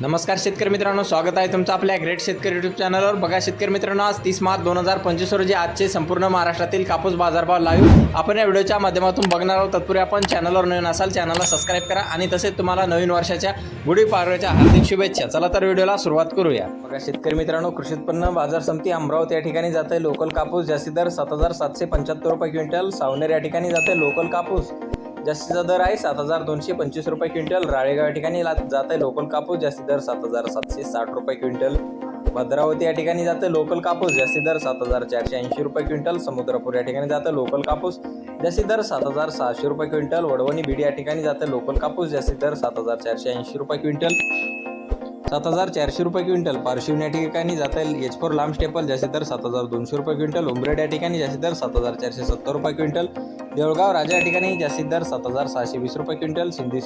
नमस्कार शेतकरी मित्रांनो स्वागत आहे तुमचं आपल्या ग्रेट शेतकरी युट्यूब चॅनलवर बघा शेतकरी मित्रांनो आज तीस मार्च दोन हजार पंचवीस रोजी आजचे संपूर्ण महाराष्ट्रातील कापूस बाजारभाव लाईव्ह आपण या व्हिडिओच्या माध्यमातून बघणार आहोत. तत्पूर्वी आपण चॅनलवर नवीन असाल चॅनलला सबस्क्राईब करा आणि तसेच तुम्हाला नवीन वर्षाच्या गुढीपाडव्याच्या हार्दिक शुभेच्छा. चला तर व्हिडिओला सुरुवात करूया. बघा शेतकरी मित्रांनो कृषी उत्पन्न बाजार समिती अमरावती या ठिकाणी जाते. लोकल कापूस जास्ती दर सात हजार सातशे पंच्याहत्तर रुपये क्विंटल. सावनेर या ठिकाणी जाते. लोकल कापूस जास्तीचा दर आहे सात हजार दोनशे पंचवीस रुपये क्विंटल. राळेगाव या ठिकाणी जात आहे लोकल कापूस जास्ती दर सात हजार सातशे साठ रुपये क्विंटल. भद्रावती या ठिकाणी जातं लोकल कापूस जास्ती दर सात हजार चारशे ऐंशी रुपये क्विंटल. समुद्रपूर या ठिकाणी जातं लोकल कापूस जास्ती दर सात हजार सहाशे रुपये क्विंटल. वडवणी बीड या ठिकाणी जातं लोकल कापूस जास्ती दर सात हजार चारशे ऐंशी रुपये क्विंटल. सात हजार चारशे रुपये क्विंटल. पारशिवन या ठिकाणी जात आहे एच फोर लांब स्टेपल जास्ती दर सात हजार दोनशे रुपये क्विंटल. उमरेड या ठिकाणी जास्ती दर सात हजार चारशे सत्तर रुपये क्विंटल. देऊळगाव राजा या ठिकाणी जास्तीत दर सात हजार सहाशे वीस रुपये क्विंटल सिंधी